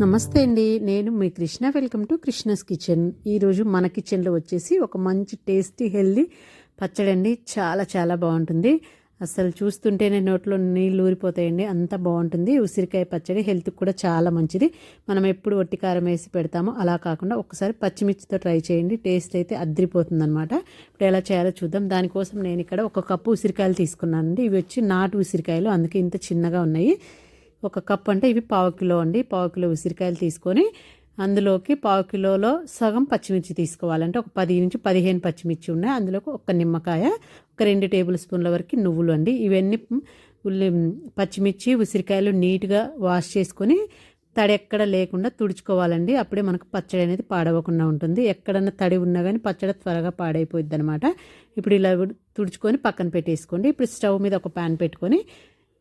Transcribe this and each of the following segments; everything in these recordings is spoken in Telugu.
నమస్తే అండి. నేను మీ Krishna. Welcome to Krishna's kitchen. ఈరోజు మన కిచెన్లో వచ్చేసి ఒక మంచి టేస్టీ హెల్దీ పచ్చడి అండి. చాలా చాలా బాగుంటుంది. అసలు చూస్తుంటేనే నోట్లో నీళ్ళు ఊరిపోతాయండి. అంత బాగుంటుంది. ఉసిరికాయ పచ్చడి హెల్త్కి కూడా చాలా మంచిది. మనం ఎప్పుడు ఒట్టి కారం వేసి పెడతామో అలా కాకుండా ఒకసారి పచ్చిమిర్చితో ట్రై చేయండి. టేస్ట్ అయితే అద్రిపోతుంది అనమాట ఇప్పుడు ఎలా చేయాలో చూద్దాం. దానికోసం నేను ఇక్కడ ఒక కప్పు ఉసిరికాయలు తీసుకున్నానండి. ఇవి వచ్చి నాటు ఉసిరికాయలు. అందుకే ఇంత చిన్నగా ఉన్నాయి. ఒక కప్ అంటే ఇవి పావు కిలో అండి. పావు కిలో ఉసిరికాయలు తీసుకొని అందులోకి పావు కిలోలో సగం పచ్చిమిర్చి తీసుకోవాలంటే ఒక పది నుంచి పదిహేను పచ్చిమిర్చి ఉన్నాయి. అందులోకి ఒక నిమ్మకాయ ఒక రెండు టేబుల్ స్పూన్ల వరకు నువ్వులు అండి. ఇవన్నీ ఉల్లి పచ్చిమిర్చి ఉసిరికాయలు నీట్గా వాష్ చేసుకొని తడి ఎక్కడ లేకుండా తుడుచుకోవాలండి. అప్పుడే మనకు పచ్చడి అనేది పాడవకుండా ఉంటుంది. ఎక్కడన్నా తడి ఉన్నా కానీ పచ్చడి త్వరగా పాడైపోద్ది అనమాట ఇప్పుడు ఇలా తుడుచుకొని పక్కన పెట్టేసుకోండి. ఇప్పుడు స్టవ్ మీద ఒక ప్యాన్ పెట్టుకొని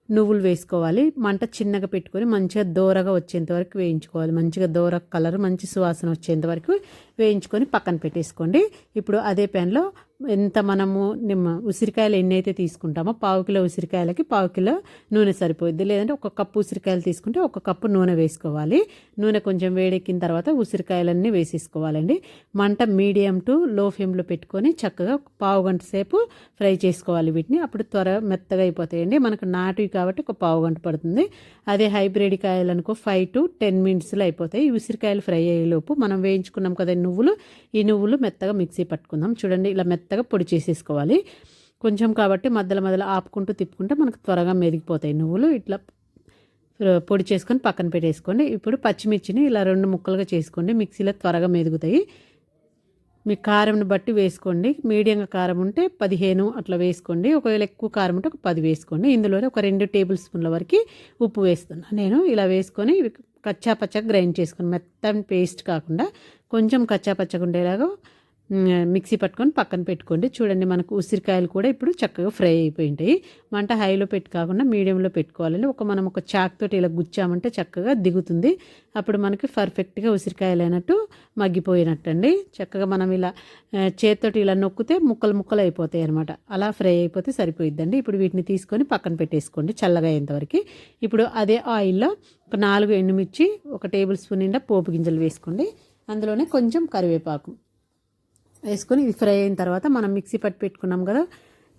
నువ్వులు వేసుకోవాలి. మంట చిన్నగా పెట్టుకొని మంచిగా దోరగా వచ్చేంత వరకు వేయించుకోవాలి. మంచిగా దోర కలర్ మంచి సువాసన వచ్చేంత వరకు వేయించుకొని పక్కన పెట్టేసుకోండి. ఇప్పుడు అదే ప్యాన్లో ఎంత మనము నిమ్మ ఉసిరికాయలు ఎన్ని అయితే తీసుకుంటామో పావు కిలో ఉసిరికాయలకి పావు కిలో నూనె సరిపోద్ది లేదంటే ఒక కప్పు ఉసిరికాయలు తీసుకుంటే ఒక కప్పు నూనె వేసుకోవాలి. నూనె కొంచెం వేడెక్కిన తర్వాత ఉసిరికాయలన్నీ వేసేసుకోవాలండి. మంట మీడియం టు లో ఫ్లేమ్లో పెట్టుకొని చక్కగా పావు గంట సేపు ఫ్రై చేసుకోవాలి వీటిని. అప్పుడు త్వర మెత్తగా అయిపోతాయండి. మనకు నాటువి కాబట్టి ఒక పావు గంట పడుతుంది. అదే హైబ్రిడ్ కాయలు అనుకో ఫైవ్ టు టెన్ మినిట్స్లో అయిపోతాయి. ఉసిరికాయలు ఫ్రై అయ్యేలోపు మనం వేయించుకున్నాం కదా నువ్వులు. ఈ నువ్వులు మెత్తగా మిక్సీ పట్టుకుందాం. చూడండి ఇలా మెత్తగా పొడి చేసేసుకోవాలి. కొంచెం కాబట్టి మధ్యలో మధ్యలో ఆపుకుంటూ తిప్పుకుంటే మనకు త్వరగా మెదిగిపోతాయి నువ్వులు. ఇట్లా పొడి చేసుకొని పక్కన పెట్టేసుకోండి. ఇప్పుడు పచ్చిమిర్చిని ఇలా రెండు ముక్కలుగా చేసుకోండి. మిక్సీలో త్వరగా మెదుగుతాయి. మీ కారంని బట్టి వేసుకోండి. మీడియంగా కారం ఉంటే పదిహేను అట్లా వేసుకోండి. ఒకవేళ ఎక్కువ కారం ఉంటే ఒక పది వేసుకోండి. ఇందులోనే ఒక రెండు టేబుల్ స్పూన్ల వరకు ఉప్పు వేస్తున్నాను నేను ఇలా వేసుకొని కచ్చాపచ్చగా గ్రైండ్ చేసుకుని మెత్తని పేస్ట్ కాకుండా కొంచెం కచ్చా పచ్చగా ఉండేలాగా మిక్సీ పట్టుకొని పక్కన పెట్టుకోండి. చూడండి మనకు ఉసిరికాయలు కూడా ఇప్పుడు చక్కగా ఫ్రై అయిపోయి ఉంటాయి మంట హైలో పెట్టి కాకుండా మీడియంలో పెట్టుకోవాలండి. ఒక మనం ఒక చాక్ తోటి ఇలా గుచ్చామంటే చక్కగా దిగుతుంది. అప్పుడు మనకి పర్ఫెక్ట్గా ఉసిరికాయలు అయినట్టు మగ్గిపోయినట్టు అండి చక్కగా మనం ఇలా చేతితోటి ఇలా నొక్కితే ముక్కలు ముక్కలు అయిపోతాయి అనమాట అలా ఫ్రై అయిపోతే సరిపోయిద్దండి. ఇప్పుడు వీటిని తీసుకొని పక్కన పెట్టేసుకోండి చల్లగా అయ్యేంతవరకు ఇప్పుడు అదే ఆయిల్లో ఒక నాలుగు ఎండుమిర్చి ఒక టేబుల్ స్పూన్ నిండా పోపు గింజలు వేసుకోండి. అందులోనే కొంచెం కరివేపాకు. వేసుకొని ఇది ఫ్రై అయిన తర్వాత మనం మిక్సీ పట్టి పెట్టుకున్నాం కదా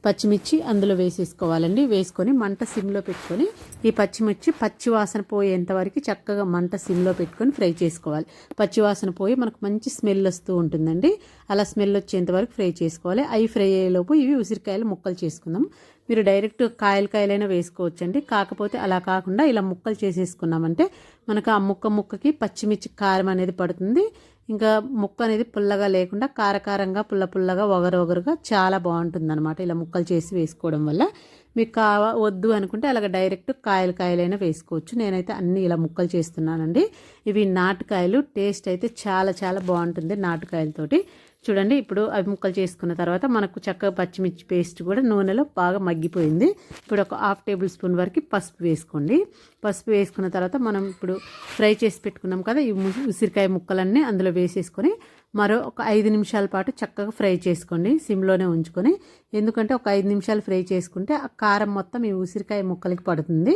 పచ్చిమిర్చి అందులో వేసేసుకోవాలండి. వేసుకొని మంట సిమ్లో పెట్టుకొని ఈ పచ్చిమిర్చి పచ్చి వాసన పోయేంత వరకు చక్కగా మంట సిమ్లో పెట్టుకొని ఫ్రై చేసుకోవాలి. పచ్చి వాసన పోయి మనకు మంచి స్మెల్ వస్తూ ఉంటుందండి. అలా స్మెల్ వచ్చేంత వరకు ఫ్రై చేసుకోవాలి. అవి ఫ్రై అయ్యేలోపు ఇవి ఉసిరికాయలు ముక్కలు చేసుకుందాం. మీరు డైరెక్ట్ కాయలు కాయలైనా వేసుకోవచ్చండి. కాకపోతే అలా కాకుండా ఇలా ముక్కలు చేసేసుకున్నామంటే మనకు ఆ ముక్క ముక్కకి పచ్చిమిర్చి కారం అనేది పడుతుంది. ఇంకా ముక్క అనేది పుల్లగా లేకుండా కారకారంగా పుల్ల పుల్లగా ఒగరు ఒగరుగా చాలా బాగుంటుంది అనమాట ఇలా ముక్కలు చేసి వేసుకోవడం వల్ల మీకు కావ వద్దు అనుకుంటే అలాగ డైరెక్ట్ కాయలు కాయలైనా వేసుకోవచ్చు. నేనైతే అన్ని ఇలా ముక్కలు చేస్తున్నానండి. ఇవి నాటుకాయలు టేస్ట్ అయితే చాలా చాలా బాగుంటుంది నాటుకాయలతోటి. చూడండి ఇప్పుడు అవి ముక్కలు చేసుకున్న తర్వాత మనకు చక్కగా పచ్చిమిర్చి పేస్ట్ కూడా నూనెలో బాగా మగ్గిపోయింది. ఇప్పుడు ఒక హాఫ్ టేబుల్ స్పూన్ వరకు పసుపు వేసుకోండి. పసుపు వేసుకున్న తర్వాత మనం ఇప్పుడు ఫ్రై చేసి పెట్టుకున్నాం కదా ఈ ఉసిరికాయ ముక్కలన్నీ అందులో వేసేసుకొని మరో ఒక ఐదు నిమిషాల పాటు చక్కగా ఫ్రై చేసుకోండి సిమ్లోనే ఉంచుకొని. ఎందుకంటే ఒక ఐదు నిమిషాలు ఫ్రై చేసుకుంటే ఆ కారం మొత్తం ఈ ఉసిరికాయ ముక్కలకి పడుతుంది.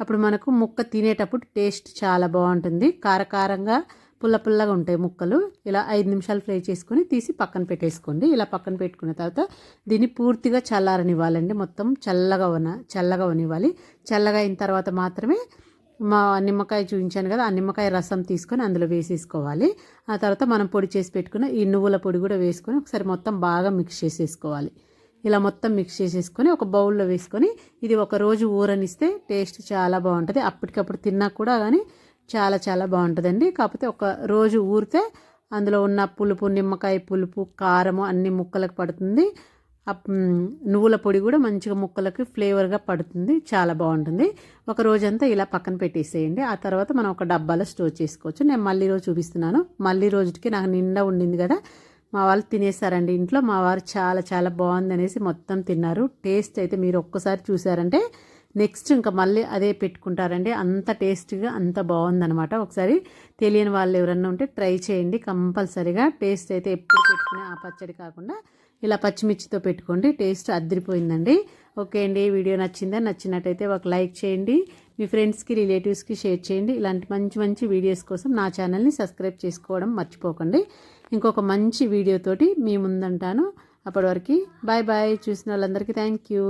అప్పుడు మనకు ముక్క తినేటప్పుడు టేస్ట్ చాలా బాగుంటుంది. కారకారంగా పుల్ల పుల్లగా ఉంటాయి ముక్కలు. ఇలా ఐదు నిమిషాలు ఫ్రై చేసుకొని తీసి పక్కన పెట్టేసుకోండి. ఇలా పక్కన పెట్టుకున్న తర్వాత దీన్ని పూర్తిగా చల్లారనివ్వాలండి. మొత్తం చల్లగా ఉన్న చల్లగా ఉనివ్వాలి చల్లగా అయిన తర్వాత మాత్రమే మా నిమ్మకాయ చూపించాను కదా ఆ నిమ్మకాయ రసం తీసుకొని అందులో వేసేసుకోవాలి. ఆ తర్వాత మనం పొడి చేసి పెట్టుకున్న ఈ నువ్వుల పొడి కూడా వేసుకొని ఒకసారి మొత్తం బాగా మిక్స్ చేసేసుకోవాలి. ఇలా మొత్తం మిక్స్ చేసేసుకొని ఒక బౌల్లో వేసుకొని ఇది ఒక రోజు ఊరనిస్తే టేస్ట్ చాలా బాగుంటుంది. అప్పటికప్పుడు తిన్నా కూడా కానీ చాలా చాలా బాగుంటుందండి. కాకపోతే ఒక రోజు ఊరితే అందులో ఉన్న పులుపు నిమ్మకాయ పులుపు కారము అన్ని ముక్కలకు పడుతుంది. నువ్వుల పొడి కూడా మంచిగా ముక్కలకి ఫ్లేవర్గా పడుతుంది. చాలా బాగుంటుంది. ఒక రోజంతా ఇలా పక్కన పెట్టేసేయండి. ఆ తర్వాత మనం ఒక డబ్బాలో స్టోర్ చేసుకోవచ్చు. నేను మళ్ళీ రోజు చూపిస్తున్నాను. మళ్ళీ రోజుకి నాకు నిండా ఉండింది కదా. మా వాళ్ళు తినేసారండి ఇంట్లో. మా వారు చాలా చాలా బాగుంది అనేసి మొత్తం తిన్నారు. టేస్ట్ అయితే మీరు ఒక్కసారి చూసారంటే నెక్స్ట్ ఇంకా మళ్ళీ అదే పెట్టుకుంటారండి. అంత టేస్ట్గా అంత బాగుందనమాట ఒకసారి తెలియని వాళ్ళు ఎవరన్నా ఉంటే ట్రై చేయండి. కంపల్సరిగా టేస్ట్ అయితే ఎప్పుడు పెట్టుకునే ఆ పచ్చడి కాకుండా ఇలా పచ్చిమిర్చితో పెట్టుకోండి. టేస్ట్ అద్దరిపోయిందండి ఓకే అండి. వీడియో నచ్చిందా? నచ్చినట్టయితే ఒక లైక్ చేయండి. మీ ఫ్రెండ్స్కి రిలేటివ్స్కి షేర్ చేయండి. ఇలాంటి మంచి మంచి వీడియోస్ కోసం నా ఛానల్ని సబ్స్క్రైబ్ చేసుకోవడం మర్చిపోకండి. ఇంకొక మంచి వీడియోతోటి మీ ముందంటాను. అప్పటి వరకు బాయ్ బాయ్. చూసిన వాళ్ళందరికీ థ్యాంక్ యూ.